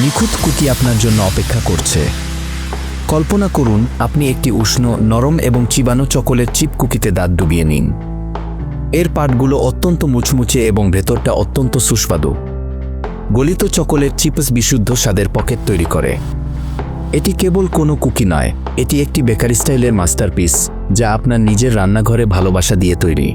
নিখুঁত কুকি আপনার জন্য অপেক্ষা করছে। কল্পনা করুন, আপনি একটি উষ্ণ, নরম এবং চিবানো চকোলেট চিপ কুকিতে দাঁত ডুবিয়ে নিন। এর পাটগুলো অত্যন্ত মুচমুচে এবং ভেতরটা অত্যন্ত সুস্বাদু। গলিত চকোলেট চিপস বিশুদ্ধ স্বাদের পকেট তৈরি করে। এটি কেবল কোনো কুকি নয়, এটি একটি বেকারি স্টাইলের মাস্টারপিস, যা আপনার নিজের রান্নাঘরে ভালোবাসা দিয়ে তৈরি।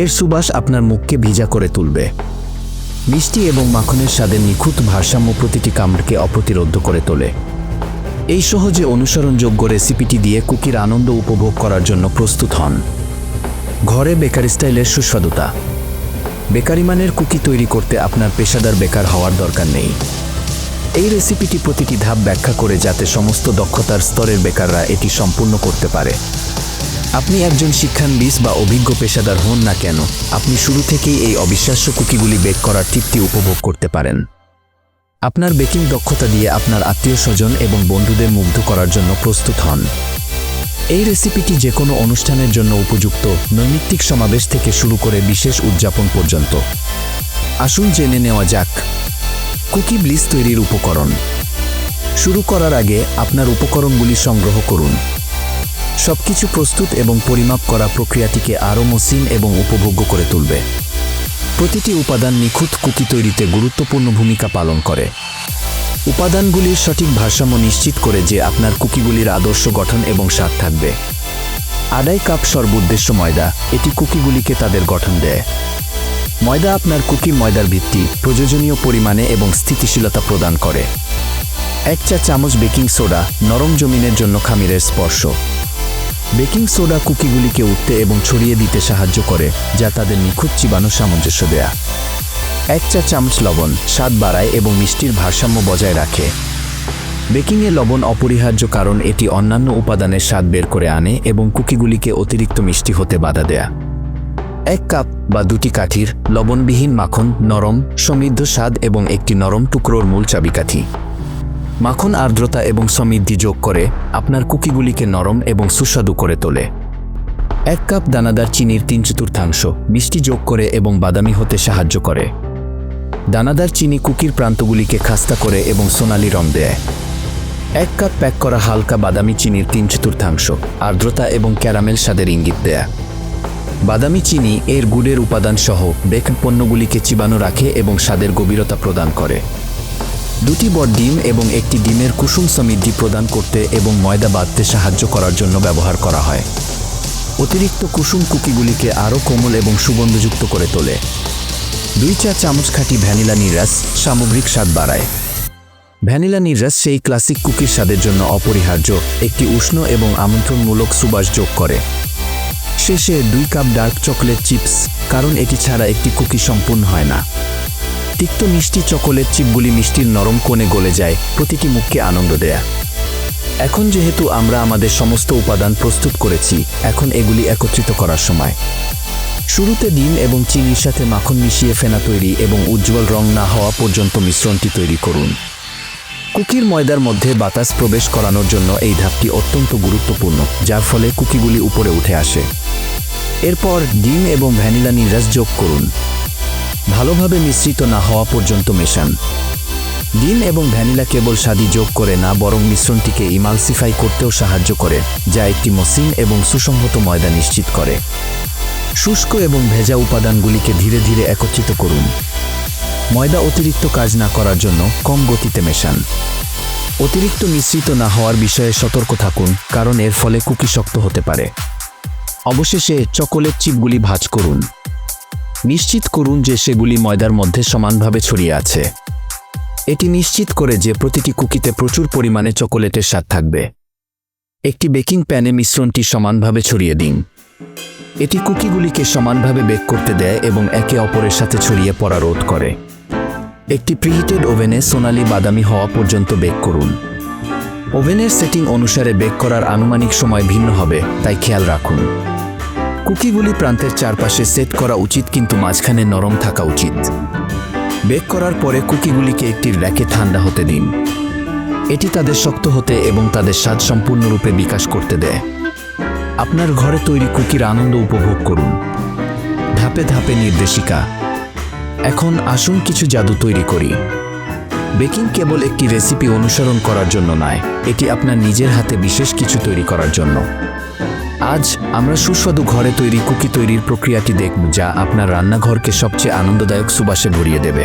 এর সুবাস আপনার মুখকে ভিজা করে তুলবে। মিষ্টি এবং মাখনের স্বাদের নিখুঁত ভারসাম্য প্রতিটি কামড়কে অপ্রতিরোধ করে তোলে। এই সহজে অনুসরণযোগ্য রেসিপিটি দিয়ে কুকির আনন্দ উপভোগ করার জন্য প্রস্তুত হন। ঘরে বেকারি স্টাইলের সুস্বাদুতা। বেকারি মানের কুকি তৈরি করতে আপনার পেশাদার বেকার হওয়ার দরকার নেই। এই রেসিপিটি প্রতিটি ধাপ ব্যাখ্যা করে যাতে সমস্ত দক্ষতার স্তরের বেকাররা এটি সম্পূর্ণ করতে পারে। আপনি একজন শিক্ষানবিদ বা অভিজ্ঞ পেশাদার হন না কেন, আপনি শুরু থেকেই এই অবিশ্বাস্য কুকিগুলি বেক করার তৃপ্তি উপভোগ করতে পারেন। আপনার বেকিং দক্ষতা দিয়ে আপনার আত্মীয় স্বজন এবং বন্ধুদের মুগ্ধ করার জন্য প্রস্তুত হন। এই রেসিপিটি যে কোনো অনুষ্ঠানের জন্য উপযুক্ত, নৈমিত্তিক সমাবেশ থেকে শুরু করে বিশেষ উদযাপন পর্যন্ত। আসুন জেনে নেওয়া যাক। কুকি ব্লিস তৈরির উপকরণ। শুরু করার আগে আপনার উপকরণগুলি সংগ্রহ করুন। সবকিছু প্রস্তুত এবং পরিমাপ করা প্রক্রিয়াটিকে আরও মসৃণ এবং উপভোগ্য করে তুলবে। প্রতিটি উপাদান নিখুঁত কুকি তৈরিতে গুরুত্বপূর্ণ ভূমিকা পালন করে। উপাদানগুলির সঠিক ভারসাম্য নিশ্চিত করে যে আপনার কুকিগুলির আদর্শ গঠন এবং স্বাদ থাকবে। আড়াই কাপ সর্বোদ্দেশ্য ময়দা, এটি কুকিগুলিকে তাদের গঠন দেয়। ময়দা আপনার কুকি ময়দার ভিত্তি, প্রয়োজনীয় পরিমাণে এবং স্থিতিশীলতা প্রদান করে। এক চা চামচ বেকিং সোডা, নরম জমিনের জন্য খামিরের স্পর্শ। বেকিং সোডা কুকিগুলিকে উঠতে এবং ছড়িয়ে দিতে সাহায্য করে, যা তাদের নিখুঁত চিবানো সামঞ্জস্য দেয়া। এক চা চামচ লবণ, স্বাদ বাড়ায় এবং মিষ্টির ভারসাম্য বজায় রাখে। বেকিংয়ে লবণ অপরিহার্য কারণ এটি অন্যান্য উপাদানের স্বাদ বের করে আনে এবং কুকিগুলিকে অতিরিক্ত মিষ্টি হতে বাধা দেয়া। এক কাপ বা দুটি কাঠির লবণবিহীন মাখন নরম, সমৃদ্ধ স্বাদ এবং একটি নরম টুকরোর মূল চাবিকাঠি। মাখন আর্দ্রতা এবং সমৃদ্ধি যোগ করে আপনার কুকিগুলিকে নরম এবং সুস্বাদু করে তোলে। এক কাপ দানাদার চিনির তিন চতুর্থাংশ মিষ্টি যোগ করে এবং বাদামি হতে সাহায্য করে। দানাদার চিনি কুকির প্রান্তগুলিকে খাস্তা করে এবং সোনালি রং দেয়। এক কাপ প্যাক করা হালকা বাদামি চিনির তিন চতুর্থাংশ আর্দ্রতা এবং ক্যারামেল স্বাদের ইঙ্গিত দেয়া। বাদামি চিনি এর গুড়ের উপাদান সহ বেক পণ্যগুলিকে চিবানো রাখে এবং স্বাদের গভীরতা প্রদান করে। দুটি বড় ডিম এবং একটি ডিমের কুসুম সমৃদ্ধি প্রদান করতে এবং ময়দা বাঁধতে সাহায্য করার জন্য ব্যবহার করা হয়। অতিরিক্ত কুসুম কুকিগুলিকে আরও কোমল এবং সুগন্ধযুক্ত করে তোলে। দুই চা চামচ খাঁটি ভ্যানিলা নিরাস সামগ্রিক স্বাদ বাড়ায়। ভ্যানিলা নিরাস সেই ক্লাসিক কুকির স্বাদের জন্য অপরিহার্য, একটি উষ্ণ এবং আমন্ত্রণমূলক সুবাস যোগ করে। শেষে দুই কাপ ডার্ক চকলেট চিপস, কারণ এটি ছাড়া একটি কুকি সম্পূর্ণ হয় না। তিক্ত মিষ্টি চকোলেট চিপগুলি মিষ্টির নরম কোণে গলে যায়, প্রতিটি মুখকে আনন্দ দেয়া। এখন যেহেতু আমরা আমাদের সমস্ত উপাদান প্রস্তুত করেছি, এখন এগুলি একত্রিত করার সময়। শুরুতে ডিম এবং চিনির সাথে মাখন মিশিয়ে ফেনা তৈরি এবং উজ্জ্বল রং না হওয়া পর্যন্ত মিশ্রণটি তৈরি করুন। কুকির ময়দার মধ্যে বাতাস প্রবেশ করানোর জন্য এই ধাপটি অত্যন্ত গুরুত্বপূর্ণ, যার ফলে কুকিগুলি উপরে উঠে আসে। এরপর ডিম এবং ভ্যানিলা নিরাজ যোগ করুন। ভালোভাবে মিশ্রিত না হওয়া পর্যন্ত মেশান। ডিম এবং ভ্যানিলা কেবল স্বাদি যোগ করে না, বরং মিশ্রণটিকে ইমালসিফাই করতেও সাহায্য করে, যা একটি মসৃণ এবং সুসংহত ময়দা নিশ্চিত করে। শুষ্ক এবং ভেজা উপাদানগুলিকে ধীরে ধীরে একত্রিত করুন। ময়দা অতিরিক্ত কাজ না করার জন্য কম গতিতে মেশান। অতিরিক্ত মিশ্রিত না হওয়ার বিষয়ে সতর্ক থাকুন, কারণ এর ফলে কুকি শক্ত হতে পারে। অবশেষে চকোলেট চিপগুলি ভাজ করুন। নিশ্চিত করুন যে সেগুলি ময়দার মধ্যে সমানভাবে ছড়িয়ে আছে। এটি নিশ্চিত করে যে প্রতিটি কুকিতে প্রচুর পরিমাণে চকোলেটের স্বাদ থাকবে। একটি বেকিং প্যানে মিশ্রণটি সমানভাবে ছড়িয়ে দিন। এটি কুকিগুলিকে সমানভাবে বেক করতে দেয় এবং একে অপরের সাথে ছড়িয়ে পড়া রোধ করে। একটি প্রিহিটেড ওভেনে সোনালি বাদামি হওয়া পর্যন্ত বেক করুন। ওভেনের সেটিং অনুসারে বেক করার আনুমানিক সময় ভিন্ন হবে, তাই খেয়াল রাখুন। কুকিগুলি প্রান্তের চারপাশে সেট করা উচিত, কিন্তু মাঝখানে নরম থাকা উচিত। বেক করার পরে কুকিগুলিকে একটি র্যাকে ঠান্ডা হতে দিন। এটি তাদের শক্ত হতে এবং তাদের স্বাদ সম্পূর্ণরূপে বিকাশ করতে দেয়। আপনার ঘরে তৈরি কুকির আনন্দ উপভোগ করুন। ধাপে ধাপে নির্দেশিকা। এখন আসুন কিছু জাদু তৈরি করি। বেকিং কেবল একটি রেসিপি অনুসরণ করার জন্য নয়, এটি আপনার নিজের হাতে বিশেষ কিছু তৈরি করার জন্য। আজ আমরা সুস্বাদু ঘরে তৈরি কুকি তৈরির প্রক্রিয়াটি দেখব যা আপনার রান্নাঘরকে সবচেয়ে আনন্দদায়ক সুবাসে ভরিয়ে দেবে।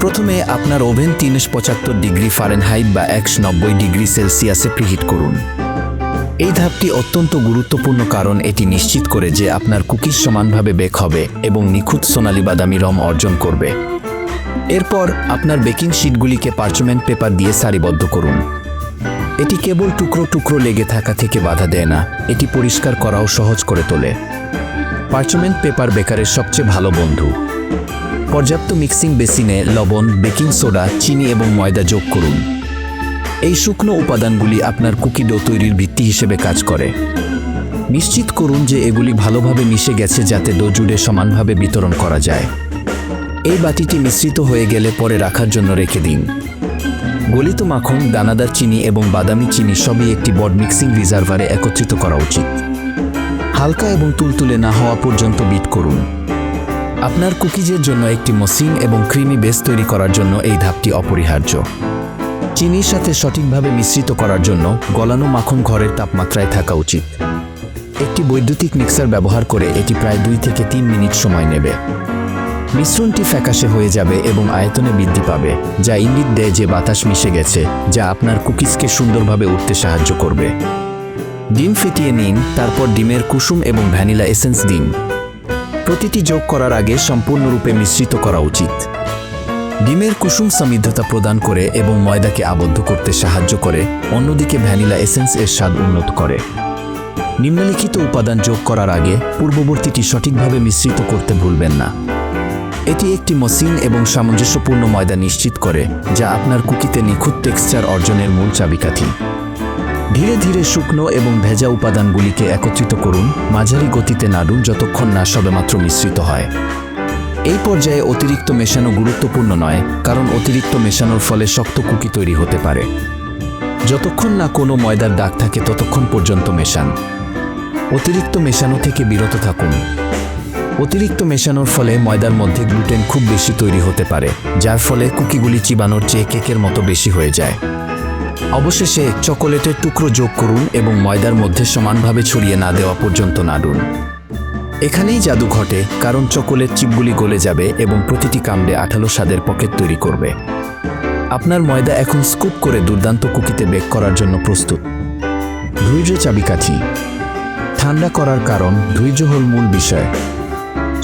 প্রথমে আপনার ওভেন তিনশো পঁচাত্তর ডিগ্রি ফারেনহাইট বা একশো নব্বই ডিগ্রি সেলসিয়াসে প্রিহিট করুন। এই ধাপটি অত্যন্ত গুরুত্বপূর্ণ কারণ এটি নিশ্চিত করে যে আপনার কুকিজ সমানভাবে বেক হবে এবং নিখুঁত সোনালি বাদামি রম অর্জন করবে। এরপর আপনার বেকিং শিটগুলিকে পার্চমেন্ট পেপার দিয়ে সারিবদ্ধ করুন। এটি কেবল টুকরো টুকরো লেগে থাকা থেকে বাধা দেয় না। এটি পরিষ্কার করাও সহজ করে তোলে। পার্চমেন্ট পেপার বেকারের সবচেয়ে ভালো বন্ধু। পর্যাপ্ত মিক্সিং বেসিনে লবণ, বেকিং সোডা, চিনি এবং ময়দা যোগ করুন। এই শুকনো উপাদানগুলি আপনার কুকি ডো তৈরির ভিত্তি হিসেবে কাজ করে। নিশ্চিত করুন যে এগুলি ভালোভাবে মিশে গেছে যাতে ডো জুড়ে সমানভাবে বিতরণ করা যায়। এই বাটিটি মিশ্রিত হয়ে গেলে পরে রাখার জন্য রেখে দিন। গলিত মাখন, দানাদার চিনি এবং বাদামি চিনি সবই একটি বড মিক্সিং রিজার্ভারে একত্রিত করা উচিত। হালকা এবং তুলতুলে না হওয়া পর্যন্ত বিট করুন। আপনার কুকিজের জন্য একটি মসৃণ এবং ক্রিমি বেস তৈরি করার জন্য এই ধাপটি অপরিহার্য। চিনির সাথে সঠিকভাবে মিশ্রিত করার জন্য গলানো মাখন ঘরের তাপমাত্রায় থাকা উচিত। একটি বৈদ্যুতিক মিক্সার ব্যবহার করে এটি প্রায় দুই থেকে তিন মিনিট সময় নেবে। মিশ্রণটি ফ্যাকাশে হয়ে যাবে এবং আয়তনে বৃদ্ধি পাবে, যা ইঙ্গিত দেয় যে বাতাস মিশে গেছে, যা আপনার কুকিজকে সুন্দরভাবে উঠতে সাহায্য করবে। ডিম ফেটিয়ে নিন, তারপর ডিমের কুসুম এবং ভ্যানিলা এসেন্স দিন। প্রতিটি যোগ করার আগে সম্পূর্ণরূপে মিশ্রিত করা উচিত। ডিমের কুসুম সমৃদ্ধতা প্রদান করে এবং ময়দাকে আবদ্ধ করতে সাহায্য করে, অন্যদিকে ভ্যানিলা এসেন্স এর স্বাদ উন্নত করে। নিম্নলিখিত উপাদান যোগ করার আগে পূর্ববর্তীটি সঠিকভাবে মিশ্রিত করতে ভুলবেন না। এটি একটি মসৃণ এবং সামঞ্জস্যপূর্ণ ময়দা নিশ্চিত করে, যা আপনার কুকিতে নিখুঁত টেক্সচার অর্জনের মূল চাবিকাঠি। ধীরে ধীরে শুকনো এবং ভেজা উপাদানগুলিকে একত্রিত করুন, মাঝারি গতিতে নাড়ুন যতক্ষণ না সবেমাত্র মিশ্রিত হয়। এই পর্যায়ে অতিরিক্ত মেশানো গুরুত্বপূর্ণ নয়, কারণ অতিরিক্ত মেশানোর ফলে শক্ত কুকি তৈরি হতে পারে। যতক্ষণ না কোনো ময়দার দাগ থাকে, ততক্ষণ পর্যন্ত মেশান। অতিরিক্ত মেশানো থেকে বিরত থাকুন। অতিরিক্ত মেশানোর ফলে ময়দার মধ্যে গ্লুটেন খুব বেশি তৈরি হতে পারে, যার ফলে কুকিগুলি চিবানোর চেয়ে কেকের মতো বেশি হয়ে যায়। অবশেষে চকোলেটের টুকরো যোগ করুন এবং ময়দার মধ্যে সমানভাবে ছড়িয়ে না দেওয়া পর্যন্ত নাড়ুন। এখানেই জাদু ঘটে, কারণ চকোলেট চিপগুলি গলে যাবে এবং প্রতিটি কামড়ে আঠালো স্বাদের পকেট তৈরি করবে। আপনার ময়দা এখন স্কুপ করে দুর্দান্ত কুকিতে বেক করার জন্য প্রস্তুত। ধৈর্য চাবিকাঠি। ঠান্ডা করার কারণ ধৈর্য হল মূল বিষয়।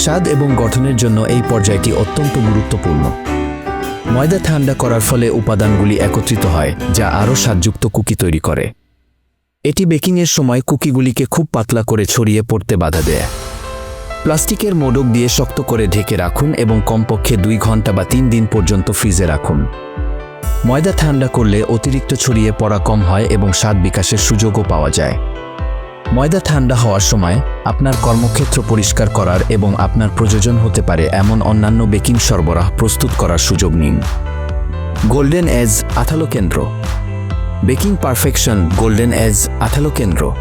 স্বাদ এবং গঠনের জন্য এই পর্যায়টি অত্যন্ত গুরুত্বপূর্ণ। ময়দা ঠান্ডা করার ফলে উপাদানগুলি একত্রিত হয়, যা আরও স্বাদযুক্ত কুকি তৈরি করে। এটি বেকিংয়ের সময় কুকিগুলিকে খুব পাতলা করে ছড়িয়ে পড়তে বাধা দেয়। প্লাস্টিকের মোড়ক দিয়ে শক্ত করে ঢেকে রাখুন এবং কমপক্ষে দুই ঘণ্টা বা তিন দিন পর্যন্ত ফ্রিজে রাখুন। ময়দা ঠান্ডা করলে অতিরিক্ত ছড়িয়ে পড়া কম হয় এবং স্বাদ বিকাশের সুযোগও পাওয়া যায়। ময়দা ঠান্ডা হওয়ার সময় আপনার কর্মক্ষেত্র পরিষ্কার করার এবং আপনার প্রয়োজন হতে পারে এমন অন্যান্য বেকিং সরবরাহ প্রস্তুত করার সুযোগ নিন। গোল্ডেন এজ আঠালো কেন্দ্র। বেকিং পারফেকশন গোল্ডেন এজ আঠালো কেন্দ্র।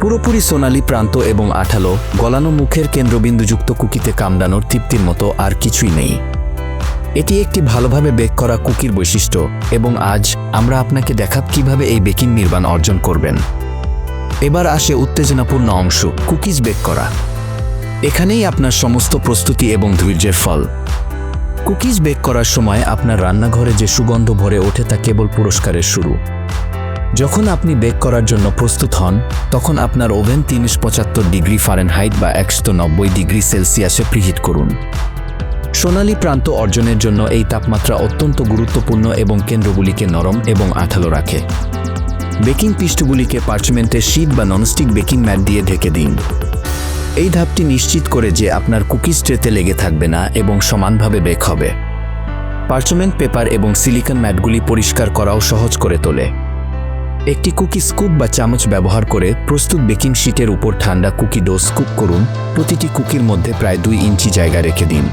পুরোপুরি সোনালি প্রান্ত এবং আঠালো, গলানো মুখের কেন্দ্রবিন্দুযুক্ত কুকিতে কামড়ানোর তৃপ্তির মতো আর কিছুই নেই। এটি একটি ভালোভাবে বেক করা কুকির বৈশিষ্ট্য এবং আজ আমরা আপনাকে দেখাব কীভাবে এই বেকিং নির্মাণ অর্জন করবেন। এবার আসে উত্তেজনাপূর্ণ অংশ, কুকিজ বেক করা। এখানেই আপনার সমস্ত প্রস্তুতি এবং ধৈর্যের ফল। কুকিজ বেক করার সময় আপনার রান্নাঘরে যে সুগন্ধ ভরে ওঠে তা কেবল পুরস্কারের শুরু। যখন আপনি বেক করার জন্য প্রস্তুত হন, তখন আপনার ওভেন তিনশো পঁচাত্তর ডিগ্রি ফারেনহাইট বা একশো নব্বই ডিগ্রি সেলসিয়াসে প্রিহিট করুন। সোনালি প্রান্ত অর্জনের জন্য এই তাপমাত্রা অত্যন্ত গুরুত্বপূর্ণ এবং কেন্দ্রগুলিকে নরম এবং আঠালো রাখে। বেকিং পৃষ্ঠগুলিকে পার্চমেন্টের শীট বা ননস্টিক বেকিং ম্যাট দিয়ে ঢেকে দিন। এই ধাপটি নিশ্চিত করে যে আপনার কুকিজ ট্রেতে লেগে থাকবে না এবং সমানভাবে বেক হবে। পার্চমেন্ট পেপার এবং সিলিকন ম্যাটগুলি পরিষ্কার করাও সহজ করে তোলে। একটি কুকি স্কুপ বা চামচ ব্যবহার করে প্রস্তুত বেকিং শিটের উপর ঠান্ডা কুকি ডো স্কুপ করুন। প্রতিটি কুকির মধ্যে প্রায় দুই ইঞ্চি জায়গা রেখে দিন।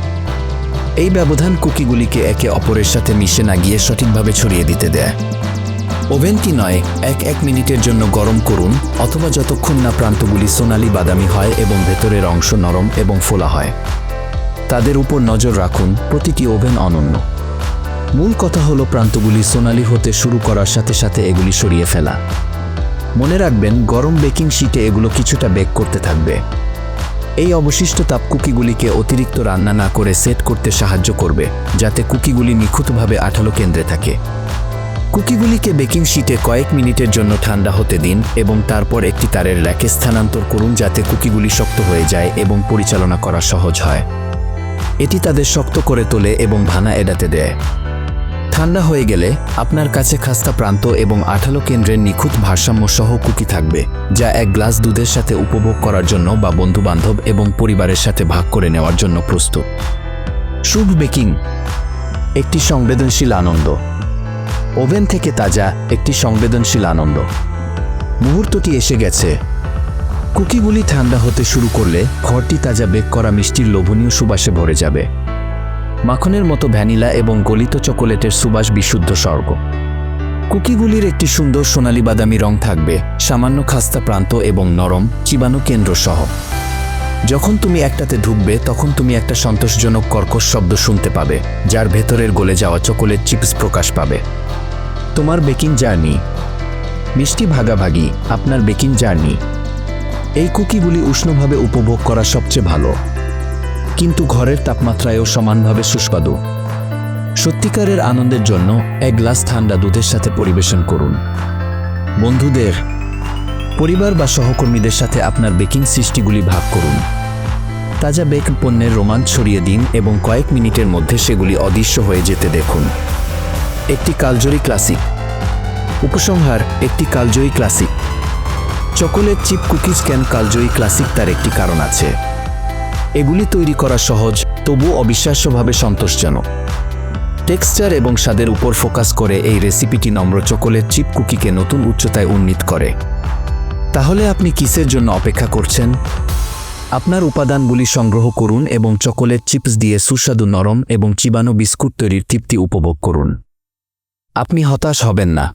এই ব্যবধান কুকিগুলিকে একে অপরের সাথে মিশে না গিয়ে সঠিকভাবে ছড়িয়ে দিতে দেয়। ওভেনটি নয়, এক এক মিনিটের জন্য গরম করুন, অথবা যতক্ষণ না প্রান্তগুলি সোনালি বাদামি হয় এবং ভেতরের অংশ নরম এবং ফোলা হয়। তাদের উপর নজর রাখুন, প্রতিটি ওভেন অনন্য। মূল কথা হলো প্রান্তগুলি সোনালি হতে শুরু করার সাথে সাথে এগুলি সরিয়ে ফেলা। মনে রাখবেন, গরম বেকিং শিটে এগুলো কিছুটা বেক করতে থাকবে। এই অবশিষ্ট তাপ কুকিগুলিকে অতিরিক্ত রান্না না করে সেট করতে সাহায্য করবে, যাতে কুকিগুলি নিখুঁতভাবে আঠালো কেন্দ্রে থাকে। কুকিগুলিকে বেকিং শিটে কয়েক মিনিটের জন্য ঠান্ডা হতে দিন এবং তারপর একটি তারের র্যাকে স্থানান্তর করুন যাতে কুকিগুলি শক্ত হয়ে যায় এবং পরিচালনা করা সহজ হয়। এটি তাদের শক্ত করে তোলে এবং ভানা এড়াতে দেয়। ঠান্ডা হয়ে গেলে আপনার কাছে খাস্তা প্রান্ত এবং আঠালো কেন্দ্রের নিখুঁত ভারসাম্য সহ কুকি থাকবে, যা এক গ্লাস দুধের সাথে উপভোগ করার জন্য বা বন্ধুবান্ধব এবং পরিবারের সাথে ভাগ করে নেওয়ার জন্য প্রস্তুত। শুভ বেকিং। একটি সংবেদনশীল আনন্দ। ওভেন থেকে তাজা একটি সংবেদনশীল আনন্দ। মুহূর্তটি এসে গেছে। কুকিগুলি ঠান্ডা হতে শুরু করলে ঘরটি তাজা বেক করা মিষ্টির লোভনীয় সুবাসে ভরে যাবে। মাখনের মতো ভ্যানিলা এবং গলিত চকোলেটের সুবাস বিশুদ্ধ স্বর্গ। কুকিগুলির একটি সুন্দর সোনালী বাদামি রং থাকবে, সামান্য খাস্তা প্রান্ত এবং নরম চিবানো কেন্দ্র সহ যখন তুমি একটাতে ঢুকবে, তখন তুমি একটা সন্তোষজনক কর্কশ শব্দ শুনতে পাবে, যার ভেতরের গলে যাওয়া চকোলেট চিপস প্রকাশ পাবে। তোমার বেকিং জার্নি। মিষ্টি ভাগাভাগি, আপনার বেকিং জার্নি। এই কুকিগুলি উষ্ণভাবে উপভোগ করা সবচেয়ে ভালো। কিন্তু ঘরের তাপমাত্রায়ও সমানভাবে সুস্বাদু। সত্যিকারের আনন্দের জন্য এক গ্লাস ঠান্ডা দুধের সাথে পরিবেশন করুন। বন্ধুদের, পরিবার বা সহকর্মীদের সাথে আপনার বেকিং সৃষ্টিগুলি ভাগ করুন। তাজা বেক পণ্যের রোমাঞ্চ ছড়িয়ে দিন এবং কয়েক মিনিটের মধ্যে সেগুলি অদৃশ্য হয়ে যেতে দেখুন। একটি কালজয়ী ক্লাসিক। উপসংহার, একটি কালজয়ী classic. Chocolate chip cookies can কালজয়ী ক্লাসিক তার একটি কারণ আছে। এগুলি তৈরি করা সহজ, তবু অবিশ্বাস্যভাবে সন্তোষজনক। টেক্সচার এবং স্বাদের উপর ফোকাস করে এই রেসিপিটি নম্র চকোলেট চিপ কুকিকে নতুন উচ্চতায় উন্নীত করে। তাহলে আপনি কিসের জন্য অপেক্ষা করছেন? আপনার উপাদানগুলি সংগ্রহ করুন এবং চকোলেট চিপস দিয়ে সুস্বাদু নরম এবং চিবানো বিস্কুট তৈরির তৃপ্তি উপভোগ করুন। আপনি হতাশ হবেন না।